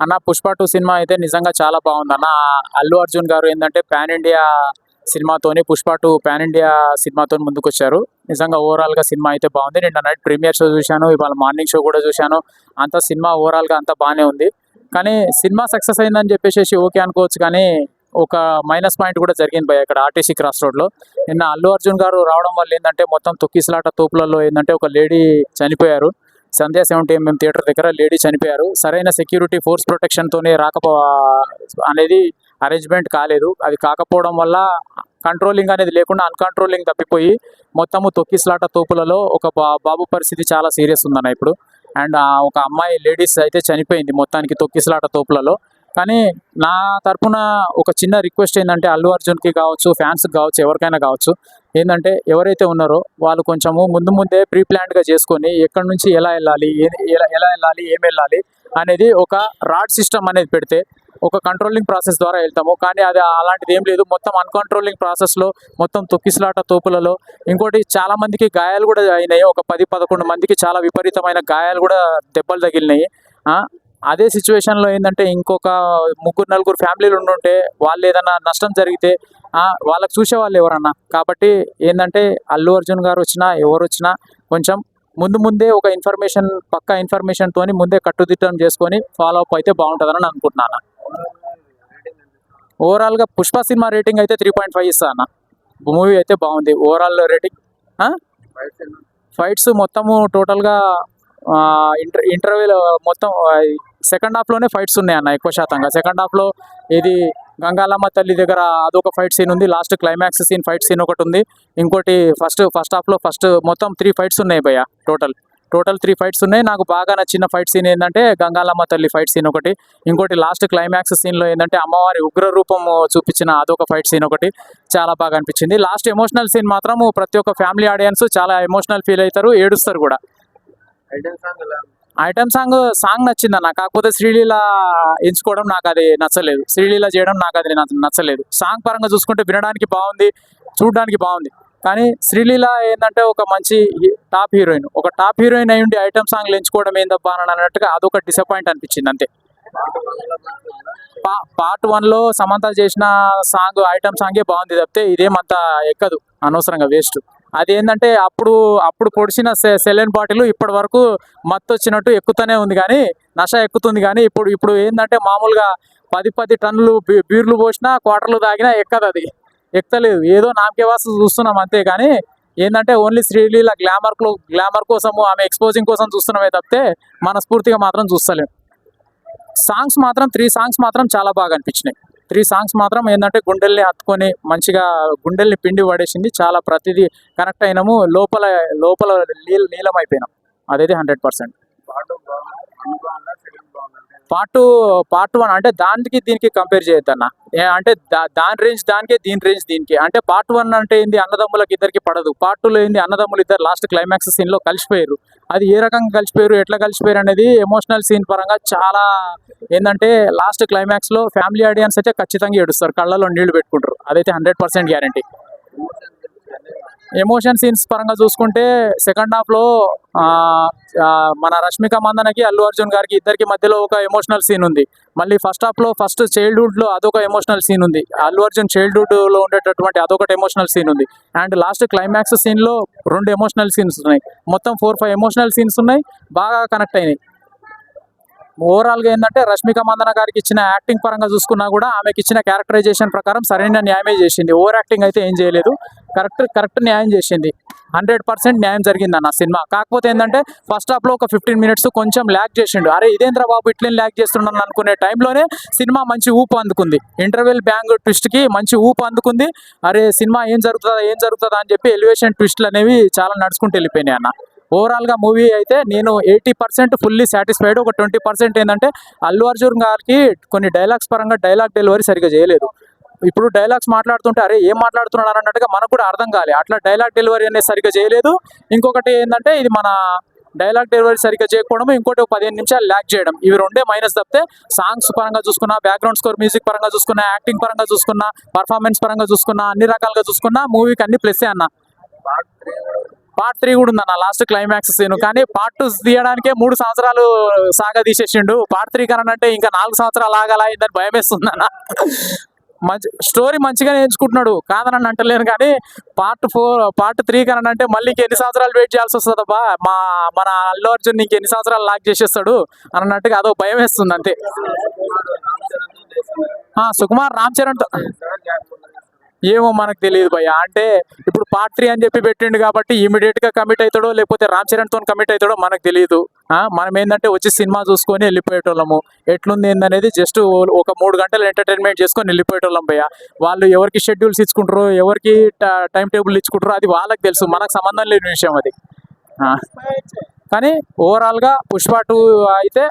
అన్న Pushpa two cinema అయితే నిజంగా చాలా బాగుంది అన్న. అల్లు అర్జున్ గారు ఏంటంటే పాన్ ఇండియా సినిమాతోని పుష్ప టూ పాన్ ఇండియా సినిమాతో ముందుకు వచ్చారు నిజంగా ఓవరాల్గా సినిమా అయితే బాగుంది. నిన్న నైట్ ప్రీమియర్ షో చూశాను ఇవాళ మార్నింగ్ షో కూడా చూశాను. అంత సినిమా ఓవరాల్గా అంతా బాగానే ఉంది. కానీ సినిమా సక్సెస్ అయిందని చెప్పేసి ఓకే అనుకోవచ్చు కానీ ఒక మైనస్ పాయింట్ కూడా జరిగింది భయ ఇక్కడ ఆర్టీసీ క్రాస్ రోడ్లో నిన్న అల్లు అర్జున్ గారు రావడం వల్ల ఏంటంటే మొత్తం తొక్కిసలాట తోపులలో ఏంటంటే ఒక లేడీ చనిపోయారు. సంధ్యా సెవెంటీ ఎంఎం థియేటర్ దగ్గర లేడీ చనిపోయారు. సరైన సెక్యూరిటీ ఫోర్స్ ప్రొటెక్షన్తోనే రాకపో అనేది అరేంజ్మెంట్ కాలేదు. అది కాకపోవడం వల్ల కంట్రోలింగ్ అనేది లేకుండా అన్కంట్రోలింగ్ తప్పిపోయి మొత్తము తొక్కిస్లాట తోపులలో ఒక బాబు పరిస్థితి చాలా సీరియస్ ఉందన్న ఇప్పుడు. అండ్ ఒక అమ్మాయి లేడీస్ అయితే చనిపోయింది మొత్తానికి తొక్కిస్లాట తోపులలో. కానీ నా తరపున ఒక చిన్న రిక్వెస్ట్ ఏంటంటే అల్లు అర్జున్కి కావచ్చు ఫ్యాన్స్కి కావచ్చు ఎవరికైనా కావచ్చు. ఏంటంటే ఎవరైతే ఉన్నారో వాళ్ళు కొంచెము ముందు ముందే ప్రీ ప్లాన్డ్గా చేసుకొని ఎక్కడి నుంచి ఎలా వెళ్ళాలి ఎలా ఎలా వెళ్ళాలి ఏం వెళ్ళాలి అనేది ఒక రాడ్ సిస్టమ్ అనేది పెడితే ఒక కంట్రోలింగ్ ప్రాసెస్ ద్వారా వెళ్తాము. కానీ అది అలాంటిది ఏం లేదు. మొత్తం అన్కంట్రోలింగ్ ప్రాసెస్లో మొత్తం తొక్కిసలాట తోపులలో ఇంకోటి చాలా మందికి గాయాలు కూడా అయినాయి. ఒక పది పదకొండు మందికి చాలా విపరీతమైన గాయాలు కూడా దెబ్బలు తగిలినాయి. అదే సిచ్యువేషన్లో ఏంటంటే ఇంకొక ముగ్గురు నలుగురు ఫ్యామిలీలు ఉండుంటే వాళ్ళు ఏదైనా నష్టం జరిగితే ఆ, వాళ్ళకి చూసేవాళ్ళు ఎవరన్నా. కాబట్టి ఏంటంటే అల్లు అర్జున్ గారు వచ్చినా ఎవరు వచ్చినా కొంచెం ముందు ముందే ఒక ఇన్ఫర్మేషన్ పక్క ఇన్ఫర్మేషన్తో ముందే కట్టుదిట్టం చేసుకొని ఫాలో అప్ అయితే బాగుంటుందని అనుకుంటున్నాను. ఓవరాల్గా పుష్ప సినిమా రేటింగ్ అయితే త్రీ పాయింట్ ఫైవ్ ఇస్తా అన్న. మూవీ అయితే బాగుంది. ఓవరాల్ రేటింగ్ ఫైట్స్ మొత్తము టోటల్గా ఇంటర్ ఇంటర్వ్యూలో మొత్తం సెకండ్ హాఫ్లోనే ఫైట్స్ ఉన్నాయి అన్న ఎక్కువ శాతంగా. సెకండ్ హాఫ్లో ఇది గంగాలమ్మ తల్లి దగ్గర అదొక ఫైట్ సీన్ ఉంది. Last climax scene fight scene ఒకటి ఉంది. ఇంకోటి ఫస్ట్ ఫస్ట్ హాఫ్లో ఫస్ట్ మొత్తం త్రీ ఫైట్స్ ఉన్నాయి భయ్య టోటల్ టోటల్ త్రీ ఫైట్స్ ఉన్నాయి. నాకు బాగా నచ్చిన ఫైట్ సీన్ ఏంటంటే గంగాలమ్మ తల్లి ఫైట్ సీన్ ఒకటి. ఇంకోటి లాస్ట్ క్లైమాక్స్ సీన్లో ఏంటంటే అమ్మవారి ఉగ్ర రూపం చూపించిన అదొక ఫైట్ సీన్ ఒకటి. చాలా బాగా అనిపించింది. లాస్ట్ ఎమోషనల్ సీన్ మాత్రం ప్రతి ఒక్క ఫ్యామిలీ ఆడియన్స్ చాలా ఎమోషనల్ ఫీల్ అవుతారు ఏడుస్తారు కూడా. ఐటమ్ సాంగ్ సాంగ్ నచ్చింది అన్న. కాకపోతే శ్రీలీల ఎంచుకోవడం నాకు అది నచ్చలేదు. శ్రీలీల చేయడం నాకు అది నచ్చ- నచ్చలేదు. సాంగ్ పరంగా చూసుకుంటే వినడానికి బాగుంది చూడడానికి బాగుంది. కానీ శ్రీలీల ఏంటంటే ఒక మంచి టాప్ హీరోయిన్. ఒక టాప్ హీరోయిన్ అయి ఉండి ఐటమ్ సాంగ్లు ఎంచుకోవడం ఏందబ్బా అని అన్నట్టుగా అదొక డిసప్పాయింట్ అనిపించింది అంతే. పా పార్ట్ వన్లో సమంత చేసిన సాంగ్ ఐటమ్ సాంగే బాగుంది తప్పితే ఇదేమంత ఎక్కదు. అనవసరంగా వేస్ట్. అది ఏంటంటే అప్పుడు అప్పుడు పొడిచిన సెలెన్ బాటిల్ ఇప్పటి వరకు మత్తు వచ్చినట్టు ఎక్కుతూనే ఉంది కానీ నష ఎక్కుతుంది కానీ ఇప్పుడు ఇప్పుడు ఏంటంటే మామూలుగా పది పది టన్నులు బీర్లు పోసినా క్వార్టర్లు తాగినా ఎక్కదు అది. ఎక్కలేదు. ఏదో నామకే వాసు చూస్తున్నాం అంతే కానీ ఏంటంటే ఓన్లీ శ్రీలీల గ్లామర్ గ్లామర్ కోసము ఆమె ఎక్స్పోజింగ్ కోసం చూస్తున్నామే తప్పితే మనస్ఫూర్తిగా మాత్రం చూస్తలేం. సాంగ్స్ మాత్రం త్రీ సాంగ్స్ మాత్రం చాలా బాగా అనిపించినాయి. త్రీ సాంగ్స్ మాత్రం ఏంటంటే గుండెల్ని హత్తుకొని మంచిగా గుండెల్ని పిండి పడేసింది. చాలా ప్రతిదీ కనెక్ట్ అయినాము. లోపల లోపల నీల నీలం అయిపోయినాం. అదైతే hundred percent. Part part one అంటే దానికి దీనికి కంపేర్ చేయొద్దన్న. అంటే దా- దాని రేంజ్ దానికే దీని రేంజ్ దీనికి. అంటే పార్ట్ వన్ అంటే ఏంది? అన్నదమ్ములకి ఇద్దరికి పడదు. పార్ట్ టూలో ఏంది? అన్నదమ్ములు ఇద్దరు లాస్ట్ క్లైమాక్స్ సీన్లో కలిసిపోయారు అది ఏ రకంగా కలిసిపోయారు ఎట్లా కలిసిపోయారు అనేది ఎమోషనల్ సీన్ పరంగా చాలా ఏంటంటే లాస్ట్ క్లైమాక్స్లో ఫ్యామిలీ ఆడియన్స్ అయితే ఖచ్చితంగా ఏడుస్తారు. కళ్ళలో నీళ్ళు పెట్టుకుంటారు. అదైతే hundred percent guarantee emotion scenes పరంగా చూసుకుంటే సెకండ్ హాఫ్లో మన రష్మిక మందనకి అల్లు అర్జున్ గారికి ఇద్దరికి మధ్యలో ఒక ఎమోషనల్ సీన్ ఉంది. మళ్ళీ ఫస్ట్ హాఫ్లో ఫస్ట్ చైల్డ్హుడ్లో అదొక ఎమోషనల్ సీన్ ఉంది. అల్లు అర్జున్ చైల్డ్హుడ్లో ఉండేటటువంటి అదొకటి ఎమోషనల్ సీన్ ఉంది. అండ్ లాస్ట్ క్లైమాక్స్ సీన్లో రెండు ఎమోషనల్ సీన్స్ ఉన్నాయి. మొత్తం ఫోర్ ఫైవ్ ఎమోషనల్ సీన్స్ ఉన్నాయి. బాగా కనెక్ట్ అయినాయి. ఓవరాల్గా ఏంటంటే రష్మిక మందన గారికి ఇచ్చిన యాక్టింగ్ పరంగా చూసుకున్నా కూడా ఆమెకి ఇచ్చిన క్యారెక్టరైజేషన్ ప్రకారం సరైన న్యాయమే చేసింది. ఓవర్ యాక్టింగ్ అయితే ఏం చేయలేదు. కరెక్ట్ కరెక్ట్ న్యాయం చేసింది. హండ్రెడ్ పర్సెంట్ న్యాయం జరిగింది అన్న సినిమా. కాకపోతే ఏంటంటే ఫస్ట్ హాఫ్లో ఒక ఫిఫ్టీన్ మినిట్స్ కొంచెం ల్యాక్ చేసిండు. అరే ఇదేంద్ర బాబు ఇట్లే ల్యాక్ చేస్తున్నాను అనుకునే టైంలోనే సినిమా మంచి ఊపు అందుకుంది. ఇంటర్వెల్ బ్యాంగ్ ట్విస్ట్కి మంచి ఊపు అందుకుంది. అరే సినిమా ఏం జరుగుతుందా ఏం జరుగుతుందా అని చెప్పి ఎలివేషన్ ట్విస్ట్లు అనేవి చాలా నడుచుకుంటూ వెళ్ళిపోయినాయి అన్న. ఓవరాల్గా మూవీ అయితే నేను ఎయిటీ పర్సెంట్ ఫుల్లీ సాటిస్ఫైడ్ ఒక ట్వంటీ పర్సెంట్ ఏంటంటే అల్లు అర్జున్ గారికి కొన్ని డైలాగ్స్ పరంగా డైలాగ్ డెలివరీ సరిగా చేయలేదు. ఇప్పుడు డైలాగ్స్ మాట్లాడుతుంటే అరే ఏం మాట్లాడుతున్నాడు? అన్నట్టుగా మనకు కూడా అర్థం కాలే. అట్లా డైలాగ్ డెలివరీ అనేది సరిగ్గా చేయలేదు. ఇంకొకటి ఏంటంటే ఇది మన డైలాగ్ డెలివరీ సరిగ్గా చేయకపోవడం ఇంకోటి పదిహేను నిమిషాలు ల్యాక్ చేయడం. ఇవి రెండే మైనస్ తప్పితే సాంగ్స్ పరంగా చూసుకున్నా బ్యాక్గ్రౌండ్ స్కోర్ మ్యూజిక్ పరంగా చూసుకున్నా యాక్టింగ్ పరంగా చూసుకున్నా పర్ఫార్మెన్స్ పరంగా చూసుకున్నా అన్ని రకాలుగా చూసుకున్నా మూవీకి అన్ని ప్లస్ అన్న. పార్ట్ త్రీ కూడా ఉందన్న లాస్ట్ క్లైమాక్స్ సీన్ కానీ పార్ట్ టూ తీయడానికే మూడు సంవత్సరాలు సాగా తీసేసిండు. పార్ట్ త్రీ కనంటే ఇంకా నాలుగు సంవత్సరాలు ఆగాల అయిందని భయం వేస్తుందన్న మంచి స్టోరీ మంచిగానే ఎంచుకుంటున్నాడు. కాదని అంటలేను కానీ పార్ట్ ఫోర్ పార్ట్ త్రీ కనంటే మళ్ళీ ఎన్ని సంవత్సరాలు వెయిట్ చేయాల్సి వస్తుందబ్బా? మా మన అల్లు అర్జున్ ఇంక ఎన్ని సంవత్సరాలు లాక్ చేసేస్తాడు? అన్నట్టుగా అదో భయం వేస్తుంది అంతే. ఆ, సుకుమార్ రామ్ చరణ్తో ఏమో మనకు తెలియదు భయ్య. అంటే ఇప్పుడు పార్ట్ త్రీ అని చెప్పి పెట్టిండు కాబట్టి ఇమీడియట్గా కమిట్ అవుతాడో లేకపోతే రామ్ చరణ్తో కమిట్ అవుతాడో మనకు తెలియదు మనం ఏంటంటే వచ్చి సినిమా చూసుకొని వెళ్ళిపోయేటోళ్ళము. ఎట్లుంది ఏందనేది జస్ట్ ఒక మూడు గంటలు ఎంటర్టైన్మెంట్ చేసుకొని వెళ్ళిపోయేటోళ్ళం భయ్య. వాళ్ళు ఎవరికి షెడ్యూల్స్ ఇచ్చుకుంటారో ఎవరికి టైం టేబుల్ ఇచ్చుకుంటారో అది వాళ్ళకి తెలుసు. మనకు సంబంధం లేని విషయం అది. కానీ ఓవరాల్గా పుష్ప టూ అయితే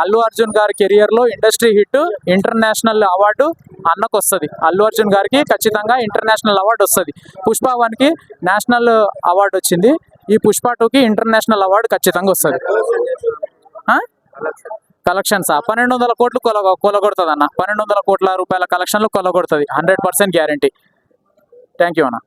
అల్లు అర్జున్ గారి కెరియర్లో ఇండస్ట్రీ హిట్ ఇంటర్నేషనల్ అవార్డు అన్నకు వస్తుంది. అల్లు అర్జున్ గారికి ఖచ్చితంగా ఇంటర్నేషనల్ అవార్డు వస్తుంది. పుష్ప వన్కి నేషనల్ అవార్డు వచ్చింది. ఈ పుష్ప టూకి ఇంటర్నేషనల్ అవార్డు ఖచ్చితంగా వస్తుంది. కలెక్షన్స్ పన్నెండు వందల కోట్లు కొల కొలగొడుతుంది అన్న పన్నెండు వందల కోట్ల రూపాయల కలెక్షన్లు కొలగొడుతుంది. Hundred percent guarantee thank you అన్న.